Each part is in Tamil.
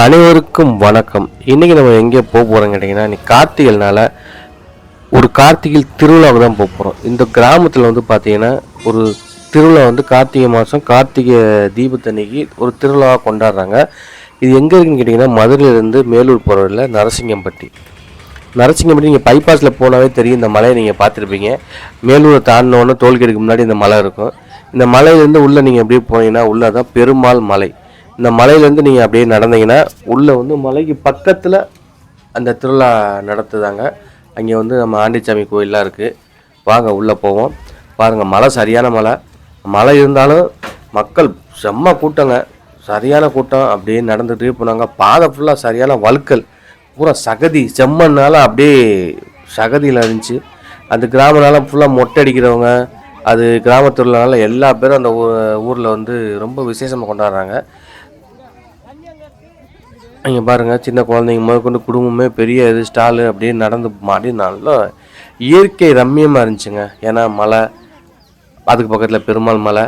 அனைவருக்கும் வணக்கம். இன்றைக்கி நம்ம எங்கே போக போகிறோம் கேட்டிங்கன்னா இன்னைக்கு கார்த்திகைனால ஒரு கார்த்திகை திருவிழாவுக்கு தான் போக போகிறோம் இந்த கிராமத்தில் வந்து பார்த்தீங்கன்னா ஒரு திருவிழா வந்து கார்த்திகை மாதம் கார்த்திகை தீபத்தன்னைக்கு ஒரு திருவிழாவாக கொண்டாடுறாங்க. இது எங்கே இருக்குன்னு கேட்டிங்கன்னா மதுரையிலேருந்து மேலூர் போகிறவரில் நரசிங்கம்பட்டி. நரசிங்கம்பட்டி நீங்கள் பைபாஸில் போனாவே தெரியும் இந்த மலையை நீங்கள் பார்த்துருப்பீங்க. மேலூரை தாண்டினோன்னு டோல்கேட்டுக்கு முன்னாடி இந்த மலை இருக்கும். இந்த மலையிலேருந்து உள்ளே நீங்கள் அப்படியே போனீங்கன்னா உள்ளே தான் பெருமாள் மலை. இந்த மலையிலேருந்து நீங்கள் அப்படியே நடந்தீங்கன்னா உள்ளே வந்து மலைக்கு பக்கத்தில் அந்த திருவிழா நடத்துதாங்க. அங்கே வந்து நம்ம ஆண்டிச்சாமி கோயிலெலாம் இருக்குது வாங்க உள்ளே போவோம். பாருங்கள் மலை சரியான மலை. மலை இருந்தாலும் மக்கள் செம்ம கூட்டங்க. சரியான கூட்டம். அப்படியே நடந்துகிட்டே போனாங்க. பாதை ஃபுல்லாக சரியான வழுக்கல். பூரா சகதி. செம்மண்ணால் அப்படியே சகதியில் இருந்துச்சு. அந்த கிராமனால ஃபுல்லாக மொட்டை அடிக்கிறவங்க அது கிராமத்துலனால எல்லா பேரும் அந்த ஊரில் வந்து ரொம்ப விசேஷமாக கொண்டாடுறாங்க. இங்கே பாருங்கள் சின்ன குழந்தைங்க முதற்கொண்டு குடும்பமே பெரிய இது ஸ்டாலு அப்படியே நடந்து மாடி நல்லா இயற்கை ரம்மியமாக இருந்துச்சுங்க. ஏன்னா மலை அதுக்கு பக்கத்தில் பெருமாள் மலை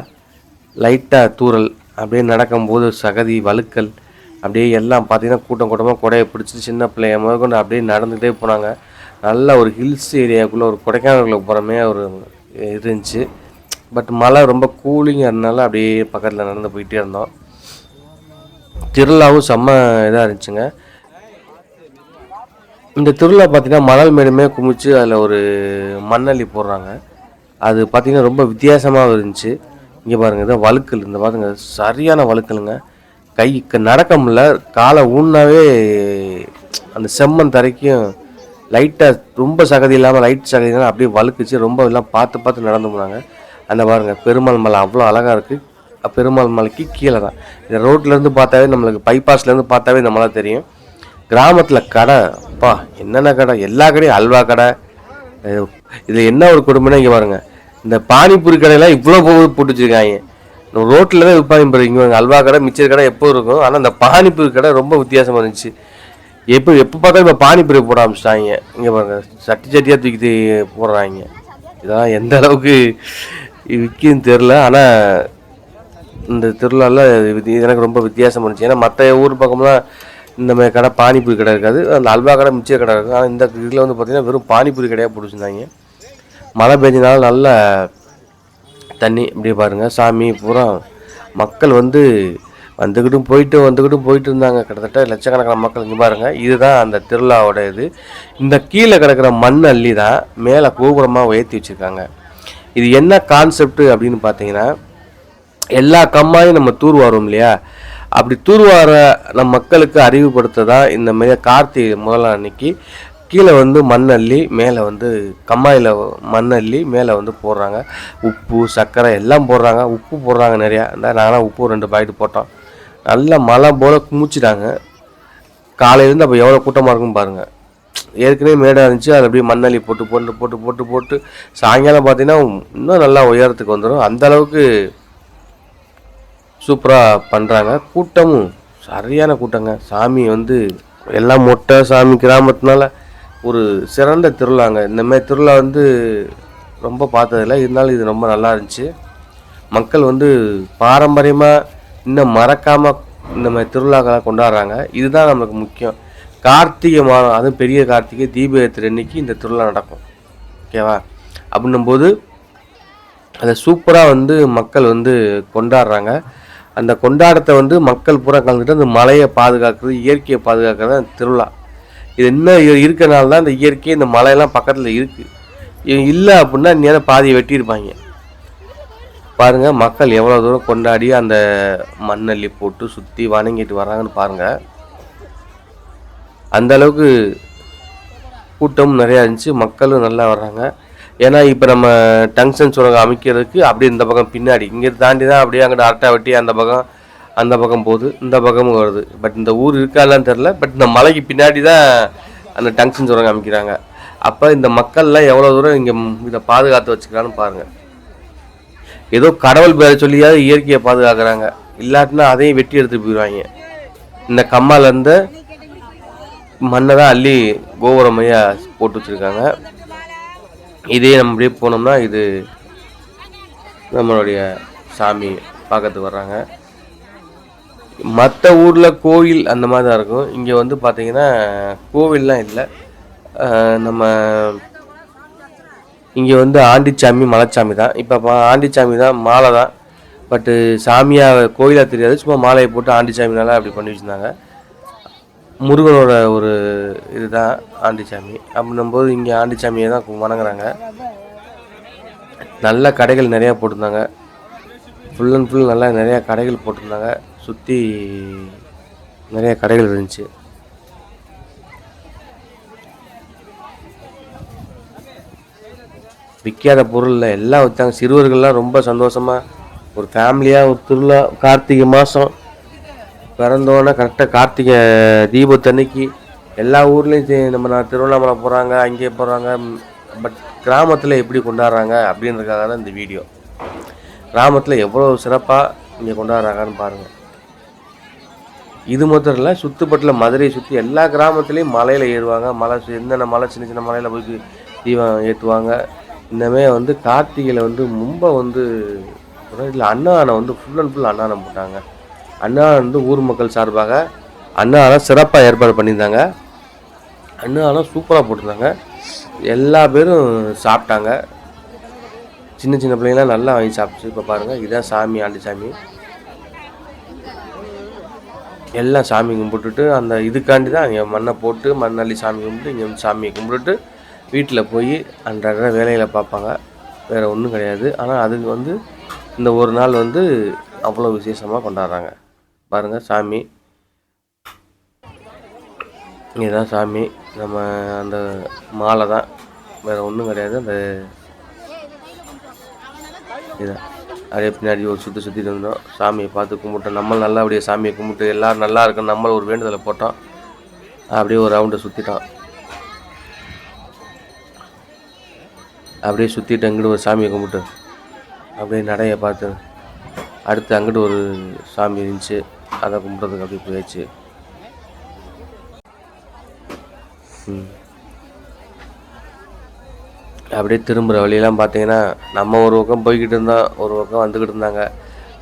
லைட்டாக தூறல் அப்படியே நடக்கும்போது சகதி வழுக்கல் அப்படியே எல்லாம் பார்த்திங்கன்னா கூட்டம் கூட்டமாக கொடையை பிடிச்சி சின்ன பிள்ளைய முதற்கொண்டு அப்படியே நடந்துகிட்டே போனாங்க. நல்ல ஒரு ஹில்ஸ் ஏரியாக்குள்ளே ஒரு கொடைக்கானலுக்கு போகிறமே ஒரு இருந்துச்சு. பட் மழை ரொம்ப கூலிங்காக இருந்தனால அப்படியே பக்கத்தில் நடந்து போயிட்டே இருந்தோம். திருவிழாவும் செம்ம இதாக இருந்துச்சுங்க. இந்த திருவிழா பார்த்தீங்கன்னா மணல் மேடுமே குமிச்சு அதில் ஒரு மண்ணள்ளி போடுறாங்க. அது பார்த்தீங்கன்னா ரொம்ப வித்தியாசமாக இருந்துச்சு. இங்கே பாருங்கள் இதான் வழுக்கல். இந்த பாருங்க சரியான வழுக்கலுங்க. கை நடக்க முடியல. காலை ஊன்னாவே அந்த செம்மண் தரைக்கும் லைட்டாக ரொம்ப சகதி இல்லாமல் லைட் சகதினால அப்படியே வழுக்குச்சு. ரொம்ப எல்லாம் பார்த்து பார்த்து நடந்து போனாங்க. அந்த பாருங்கள் பெருமாள் மலை அவ்வளோ அழகாக இருக்குது பெருமாள் மலைக்கு கீழே தான். இந்த ரோட்லேருந்து பார்த்தாவே நம்மளுக்கு பைபாஸ்லேருந்து பார்த்தாவே இந்த தெரியும். கிராமத்தில் கடை அப்பா என்னென்ன கடை? எல்லா கடையும் அல்வா கடை. இதில் என்ன ஒரு குடும்பம்னா இங்கே பாருங்க. இந்த பானிபூரி கடையெல்லாம் இவ்வளோ போகுது போட்டு வச்சுருக்காங்க. நம்ம ரோட்டில் தான் விற்பாங்க பாருங்க இங்கே அல்வா கடை மிச்சர் கடை எப்போ இருக்கும்? ஆனால் இந்த பானிபூரி கடை ரொம்ப வித்தியாசமாக இருந்துச்சு. எப்போ எப்போ பார்த்தாலும் இப்போ பானிபூரி போட ஆரம்பிச்சிட்டாங்க. இங்கே பாருங்க சட்டி சட்டியாக தூக்கி தூக்கி போடுறாங்க. இதெல்லாம் எந்த அளவுக்கு விற்கின்னு தெரில ஆனால் இந்த திருவிழாவில் இது எனக்கு ரொம்ப வித்தியாசமாக இருந்துச்சு. ஏன்னா மற்ற ஊர் பக்கம்லாம் இந்த மாதிரி கடை பானிபூரி கடை இருக்காது. அந்த அல்வா கடை மிச்ச கடை இருக்கும் ஆனால் இந்த இதில் வந்து பார்த்தீங்கன்னா வெறும் பானிபூரி கடையாக பிடிச்சிருந்தாங்க மழை பெஞ்சனால நல்ல தண்ணி. இப்படியே பாருங்கள் சாமி பூரா மக்கள் வந்து வந்துக்கிட்டும் போயிட்டு வந்துக்கிட்டும் போயிட்டு இருந்தாங்க. கிட்டத்தட்ட லட்சக்கணக்கான மக்கள் இங்கே பாருங்கள் இதுதான் அந்த திருவிழாவோட இது. இந்த கீழே கிடக்கிற மண் அள்ளி தான் மேலே கோபுரமாக உயர்த்தி வச்சுருக்காங்க. இது என்ன கான்செப்ட் அப்படின்னு பார்த்தீங்கன்னா எல்லா கம்மாயும் நம்ம தூர்வாரோம் இல்லையா? அப்படி தூர்வார நம்ம மக்களுக்கு அறிவுபடுத்த தான் இந்த மாதிரி கார்த்திகை முதலாம் அன்னைக்கு கீழே வந்து மண்ணள்ளி மேலே வந்து கம்மாயில் மண்ணள்ளி மேலே வந்து போடுறாங்க. உப்பு சர்க்கரை எல்லாம் போடுறாங்க. உப்பு போடுறாங்க நிறையா. இந்த நாங்களாம் உப்பு ரெண்டு பாக்கெட் போட்டோம். நல்ல மழை போல் குமிச்சிட்டாங்க. காலையிலேருந்து அப்போ எவ்வளோ கூட்டமாக இருக்கும் பாருங்கள் ஏற்கனவே மேடாக இருந்துச்சு. அது அப்படியே மண்ணள்ளி போட்டு போட்டு போட்டு போட்டு போட்டு சாயங்காலம் பார்த்தீங்கன்னா இன்னும் நல்லா உயரத்துக்கு வந்துடும். அந்தளவுக்கு சூப்பராக பண்ணுறாங்க கூட்டமும் சரியான கூட்டங்க. சாமி வந்து எல்லாம் மொட்டை சாமி கிராமத்தினால ஒரு சிறந்த திருவிழாங்க இந்தமாதிரி திருவிழா வந்து ரொம்ப பார்த்ததில்ல. இருந்தாலும் இது ரொம்ப நல்லா இருந்துச்சு. மக்கள் வந்து பாரம்பரியமாக இன்னும் மறக்காமல் இந்த மாதிரி திருவிழாக்களை கொண்டாடுறாங்க. இதுதான் நமக்கு முக்கியம். கார்த்திகை மாதம் அதுவும் பெரிய கார்த்திகை தீப அன்னைக்கு இந்த திருவிழா நடக்கும். ஓகேவா? அப்படின்னும்போது அதை சூப்பராக வந்து மக்கள் வந்து கொண்டாடுறாங்க. அந்த கொண்டாட்டத்தை வந்து மக்கள் பூரா கலந்துட்டு அந்த மலையை பாதுகாக்கிறது இயற்கையை பாதுகாக்கிறது திருவிழா. இது என்ன இருக்கிறனால இருக்கனால தான் இந்த இயற்கை இந்த மலையெல்லாம் பக்கத்தில் இருக்குது இல்லை அப்படின்னா நேரம் பாதியை வெட்டியிருப்பாங்க. பாருங்கள் மக்கள் எவ்வளோ தூரம் கொண்டாடி அந்த மண்ணள்ளி போட்டு சுற்றி வணங்கிட்டு வராங்கன்னு பாருங்கள் அந்த அளவுக்கு கூட்டமும் நிறையா இருந்துச்சு. மக்களும் நல்லா வர்றாங்க. ஏன்னா இப்போ நம்ம டங்ஷன் சுரங்கம் அமைக்கிறதுக்கு அப்படியே இந்த பக்கம் பின்னாடி இங்கே தாண்டி தான் அப்படியே அங்கே அரட்டை வெட்டி அந்த பக்கம் அந்த பக்கம் போகுது இந்த பக்கமும் வருது. பட் இந்த ஊர் இருக்காலான்னு தெரில பட் இந்த மலைக்கு பின்னாடி தான் அந்த டங்ஷன் சுரங்கம் அமைக்கிறாங்க. அப்போ இந்த மக்கள்லாம் எவ்வளோ தூரம் இங்கே இதை பாதுகாத்து வச்சுக்கிறான்னு பாருங்கள் ஏதோ கடவுள் பேரை சொல்லியாவது இயற்கையை பாதுகாக்கிறாங்க. இல்லாட்டினா அதையும் வெட்டி எடுத்துட்டு போயிடுவாங்க. இந்த கம்மாலேருந்து மண்ணை தான் அள்ளி கோபுரமையாக போட்டு வச்சுருக்காங்க. இதே நம்ம அப்படியே போனோம்னா இது நம்மளுடைய சாமி பார்க்கறதுக்கு வர்றாங்க. மற்ற ஊரில் கோயில் அந்த மாதிரி தான் இருக்கும். இங்கே வந்து பார்த்தீங்கன்னா கோவில்லாம் இல்லை. நம்ம இங்கே வந்து ஆண்டிச்சாமி மலைச்சாமி தான். இப்போ ஆண்டிச்சாமி தான் மாலை தான். பட்டு சாமியாக கோயிலாக தெரியாது. சும்மா மாலையை போட்டு ஆண்டிச்சாமினால அப்படி பண்ணி வச்சுருந்தாங்க. முருகனோட ஒரு இதுதான் ஆண்டிச்சாமி. அப்படின்னும்போது இங்கே ஆண்டிச்சாமியை தான் வணங்குறாங்க. நல்ல கடைகள் நிறையா போட்டிருந்தாங்க. ஃபுல் அண்ட் ஃபுல் நல்லா நிறையா கடைகள் போட்டிருந்தாங்க. சுற்றி நிறைய கடைகள் இருந்துச்சு. விற்காத பொருளில் எல்லாம் வச்சாங்க சிறுவர்கள்லாம் ரொம்ப சந்தோஷமாக ஒரு ஃபேமிலியாக ஒரு திருவிழா கார்த்திகை மாதம் பிறந்தோன்னே கரெக்டாக கார்த்திகை தீபத்தன்னைக்கு எல்லா ஊர்லேயும் நம்ம நான் திருவண்ணாமலை போகிறாங்க அங்கே போகிறாங்க பட் கிராமத்தில் எப்படி கொண்டாடுறாங்க அப்படின்றதுக்காக தான் இந்த வீடியோ கிராமத்தில் எவ்வளோ சிறப்பாக இங்கே கொண்டாடுறாங்கன்னு பாருங்கள் இது மாத்திரம் இல்லை சுற்றுப்பட்டில் மதுரையை சுற்றி எல்லா கிராமத்துலேயும் மலையில் ஏறுவாங்க. மலை என்னென்ன மலை சின்ன சின்ன மலையில் போய் தீபம் ஏற்றுவாங்க இன்னமே வந்து கார்த்திகையில் வந்து ரொம்ப வந்து இல்லை அன்னதானம் வந்து ஃபுல் அண்ட் ஃபுல் அன்னதானம் போட்டாங்க. அண்ணா வந்து ஊர் மக்கள் சார்பாக அண்ணாலாம் சிறப்பாக ஏற்பாடு பண்ணியிருந்தாங்க. அண்ணாலாம் சூப்பராக போட்டிருந்தாங்க. எல்லா பேரும் சாப்பிட்டாங்க. சின்ன சின்ன பிள்ளைங்களாம் நல்லா வாங்கி சாப்பிட்டு இப்போ பாருங்கள் இதான் சாமி ஆண்டி சாமி. எல்லாம் சாமி கும்பிட்டுட்டு அந்த இதுக்காண்டி தான் இங்கே மண்ணை போட்டு மண்ணள்ளி சாமி கும்பிட்டு இங்கே வந்து சாமியை கும்பிட்டுட்டு வீட்டில் போய் அன்றாட வேலையில் பார்ப்பாங்க. வேறு ஒன்றும் கிடையாது. ஆனால் அதுக்கு வந்து இந்த ஒரு நாள் வந்து அவ்வளோ விசேஷமாக கொண்டாடுறாங்க. பாருங்கள் சாமி. இதுதான் சாமி. நம்ம அந்த மாலை தான் வேறு ஒன்றும் கிடையாது. அந்த இதான். அப்படியே பின்னாடி ஒரு சுற்றி சுற்றிட்டு இருந்தோம். சாமியை பார்த்து கும்பிட்டோம். நம்ம அப்படியே சாமியை கும்பிட்டு எல்லோரும் நல்லா இருக்கும் நம்ம ஒரு வேண்டுதலை போட்டோம். அப்படியே ஒரு ரவுண்டை சுற்றிட்டோம் அப்படியே சுற்றிட்டு அங்கிட்டு ஒரு சாமியை கும்பிட்டு அப்படியே நடையை பார்த்து அடுத்து அங்கிட்டு ஒரு சாமி இருந்துச்சு. அதை கும்பிட்றதுக்கு அப்படியே போயாச்சு. அப்படியே திரும்புகிற வழியெல்லாம் பார்த்தீங்கன்னா நம்ம ஒரு பக்கம் போய்கிட்டு இருந்தோம் ஒரு பக்கம் வந்துக்கிட்டு இருந்தாங்க.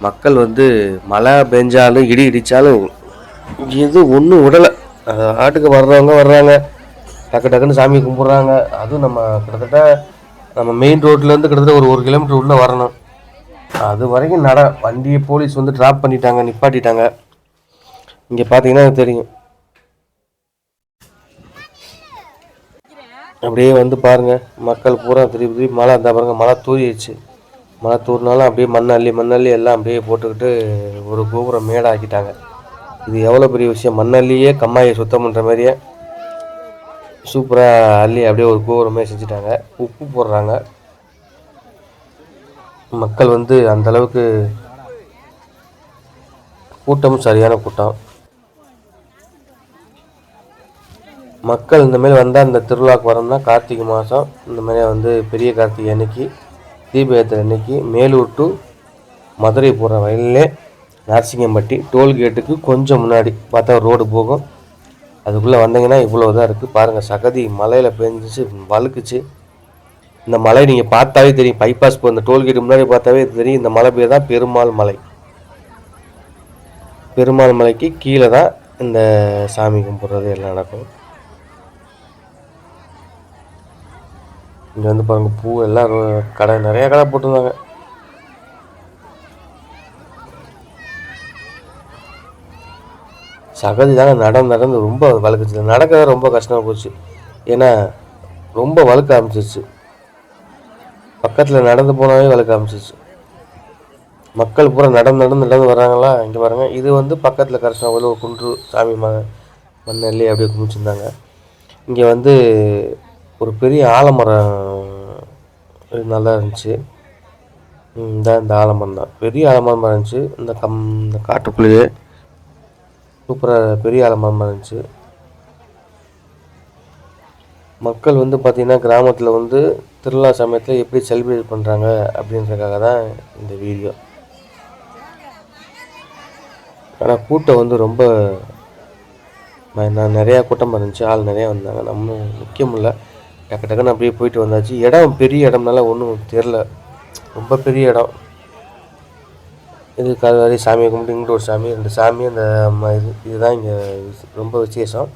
மக்கள் வந்து மழை பெஞ்சாலும் இடி இடித்தாலும் எது ஒன்றும் விடலை. ஆட்டுக்கு வர்றவங்க வர்றாங்க. டக்கு டக்குன்னு சாமி கும்பிட்றாங்க. அதுவும் நம்ம கிட்டத்தட்ட நம்ம மெயின் ரோட்லேருந்து கிட்டத்தட்ட ஒரு ஒரு கிலோமீட்டர் உள்ளே வரணும். அது வரைக்கும் நட வண்டியை போலீஸ் வந்து ட்ராப் பண்ணிட்டாங்க நிப்பாட்டிட்டாங்க. இங்கே பார்த்தீங்கன்னா தெரியும். அப்படியே வந்து பாருங்கள் மக்கள் பூரா திருப்பி திருப்பி மழை இருந்தால் பாருங்கள் மழை தூரிடுச்சு மழை தூறினாலும் அப்படியே மண்ணள்ளி மண்ணள்ளி எல்லாம் அப்படியே போட்டுக்கிட்டு ஒரு கோபுரம் மேடாக்கிட்டாங்க. இது எவ்வளோ பெரிய விஷயம்? மண்ணள்ளியே கம்மாயை சுத்தம் பண்ணுற மாதிரியே சூப்பராக அள்ளி அப்படியே ஒரு கோபுரமே செஞ்சுட்டாங்க. உப்பு போடுறாங்க. மக்கள் வந்து அந்த அளவுக்கு கூட்டமும் சரியான கூட்டம். மக்கள் இந்தமாரி வந்தால் இந்த திருவிழாக்கு வரோம்னா கார்த்திகை மாதம் இந்தமாதிரி வந்து பெரிய கார்த்திகை அன்னைக்கு தீப ஏற்றுற அன்னைக்கு மேலூர் டு மதுரை போகிற வயலிலே நரசிங்கம்பட்டி டோல்கேட்டுக்கு கொஞ்சம் முன்னாடி பார்த்தா ரோடு போகும். அதுக்குள்ளே வந்தீங்கன்னா இவ்வளோ தான் இருக்குது பாருங்கள் சகதி மலையில் பெஞ்சிச்சு வழுக்குச்சு. இந்த மலை நீங்கள் பார்த்தாவே தெரியும். பைபாஸ் போ இந்த டோல்கேட்டு முன்னாடி பார்த்தாவே தெரியும். இந்த மலை பேர் தான் பெருமாள் மலை. பெருமாள் மலைக்கு கீழே தான் இந்த சாமி கும்பிட்றது எல்லாம் நடக்கும். இங்கே வந்து பாருங்க பூ எல்லாம் கடை நிறையா கடை போட்டிருந்தாங்க. சகதி தாங்க நடந்து நடந்து ரொம்ப வழுக்குச்சு. நடக்கிறது ரொம்ப கஷ்டமாக போச்சு. ஏன்னா ரொம்ப வழுக்க ஆரம்பிச்சிருச்சு. பக்கத்தில் நடந்து போனாவே விளக்கு ஆரம்பிச்சிருச்சு மக்கள் பூரா நடந்து நடந்து நடந்து வர்றாங்களா? இங்கே பாருங்கள் இது வந்து பக்கத்தில் கரசனாவில் ஒரு குன்று சாமி ம மண்ணல்லி அப்படியே குமிச்சிருந்தாங்க. இங்கே வந்து ஒரு பெரிய ஆலமரம் இது நல்லா இருந்துச்சு. இந்த இந்த ஆலமரம் தான். பெரிய ஆலமரமாக இருந்துச்சு. இந்த கம் இந்த காட்டுக்குள்ளேயே சூப்பராக பெரிய ஆலமரமாக இருந்துச்சு. மக்கள் வந்து பார்த்திங்கன்னா கிராமத்தில் வந்து திருவிழா சமயத்தில் எப்படி செலிப்ரேட் பண்ணுறாங்க அப்படின்றதுக்காக தான் இந்த வீடியோ ஆனால் கூட்டம் வந்து ரொம்ப நான் நிறையா கூட்டமாக இருந்துச்சு. ஆள் நிறையா வந்தாங்க. நம்ம முக்கியம் இல்லை. டக்கு டக்குன்னு அப்படியே போயிட்டு வந்தாச்சு. இடம் பெரிய இடம்னால ஒன்றும் தெரில ரொம்ப பெரிய இடம். இது கால்வாரி சாமியை கும்பிட்டு இங்கிட்டு ஒரு சாமி ரெண்டு சாமி அந்த இது இதுதான் இங்கே ரொம்ப விசேஷம்.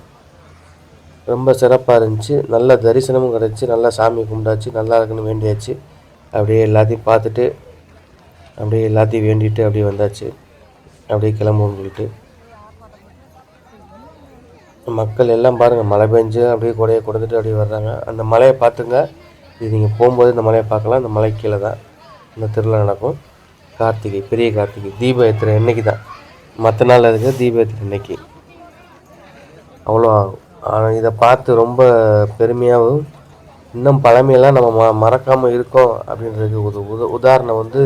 ரொம்ப சிறப்பாக இருந்துச்சு. நல்ல தரிசனமும் கிடச்சி நல்லா சாமி கும்பிடாச்சு நல்லா இருக்குன்னு வேண்டியாச்சு. அப்படியே எல்லாத்தையும் பார்த்துட்டு அப்படியே எல்லாத்தையும் வேண்டிட்டு அப்படியே வந்தாச்சு. அப்படியே கிளம்புவோம்னு சொல்லிட்டு. மக்கள் எல்லாம் பாருங்கள் மழை பெஞ்சு அப்படியே கொடையை கொடுத்துட்டு அப்படியே வர்றாங்க. அந்த மலையை பார்த்துங்க. இது நீங்கள் போகும்போது இந்த மலையை பார்க்கலாம். இந்த மலை கீழே தான் இந்த திருவிழா நடக்கும். கார்த்திகை பெரிய கார்த்திகை தீப ஏற்றுற இன்னைக்கு தான் மற்ற நாள் இருக்கு தீப ஏற்றுற இன்னைக்கு அவ்வளோ ஆகும். ஆனால் இதை பார்த்து ரொம்ப பெருமையாகவும் இன்னும் பழமையெல்லாம் நம்ம ம மறக்காமல் இருக்கோம் அப்படின்றதுக்கு ஒரு உத உதாரணம் வந்து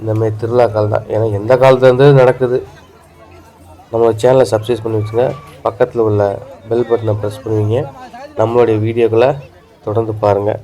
இந்தமாரி திருவிழாக்கள் தான். ஏன்னா எந்த காலத்துலேருந்து நடக்குது? நம்மளோட சேனலை சப்ஸ்கிரைப் பண்ணி வச்சுங்க. பக்கத்தில் உள்ள பெல் பட்டனை ப்ரெஸ் பண்ணுவீங்க. நம்மளுடைய வீடியோக்களை தொடர்ந்து பாருங்கள்